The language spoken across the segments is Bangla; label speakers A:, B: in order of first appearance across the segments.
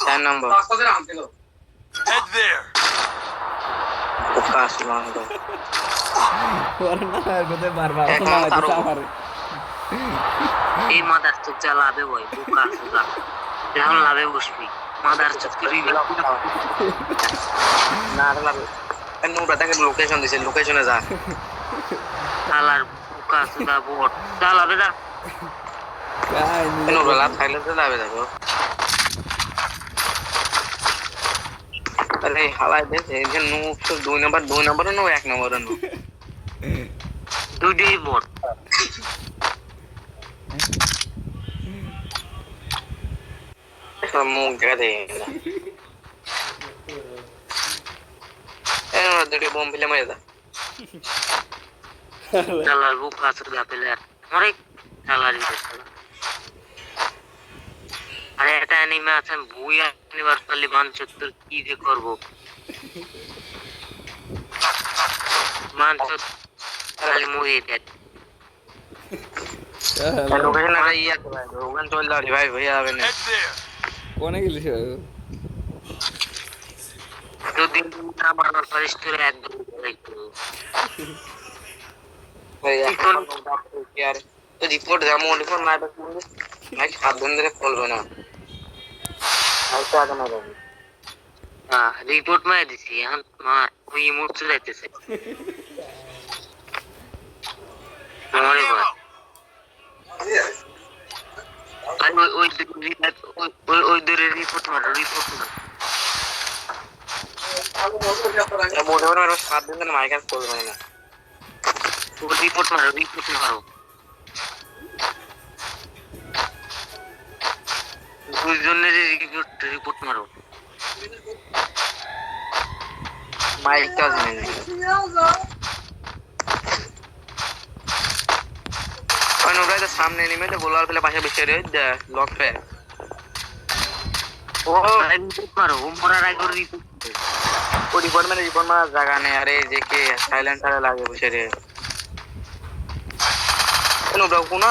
A: চার নম্বর।
B: না না
C: এই মাদার চোখ যা লাভে বই বুকা সুদা এখন লাভে বসবি মাদার চোখ করি
A: না লাগবে নোংরা তাকে লোকেশন দিছে লোকেশনে যা।
C: শালার বুকা সুদা বোট। যা লাভে যা।
B: কাই নি
A: নোংরা লাভ খাইলে তো যাবে যাবে আরে হালাই দে এই যে নো দুই নম্বর দুই নম্বরে নো এক নম্বরে নো
C: দুইটাই বোট
A: মুখ দেখা দেয় দুটি বোম ফেলে মেরে দা
C: বুকা সুদা পেলে মরে শালার আরে এটা অ্যানিমে আছে ভুই আনিবার পারলে মানচোর তোর কি যে করব মানচোর খালি মরে দেয়
A: লোকেশন একটা ইয়ে আছে ভাই ওখানে চল দাঁড়ি ভাই ভাই যাবে না
D: Head there.
B: কোনে গেলিস
C: যদি না মারার পারিস তোর একদম দেখব
A: ভাই এখন কি আর তো রিপোর্ট যেমন রিপোর্ট না এটা করলে ভাই সাত দিন ধরে খুলবে না
C: রিপোর্ট মারা দিছি এখন মার ওই মুহূর্তে যাইতেছে মরে বল ওই ওই ওই- রিপোর্ট মারো রিপোর্ট
A: সাত দিন ধরে মাইকার খুলবে না
C: রিপোর্ট মারো রিপোর্ট মারো। দুইজনের রিপোর্ট রিপোর্ট মারো।
A: মাইকটা আছে না ওই তো সামনে নেমে তো গোলার ফেলে পাশে বসে রয়ে লক পে ও
C: রিপোর্ট মারো, ও মরার আগে রিপোর্ট
A: ও রিপোর্ট মানে রিপোর্ট মারার জায়গা নেই, আরে যে কে সাইলেন্সারে লাগে বসে রে কোনো?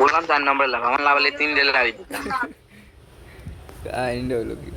A: বললাম চার নম্বর লাভ আমার লাভ হলে তিন ডেলে লাভ
B: কাই হলো কি?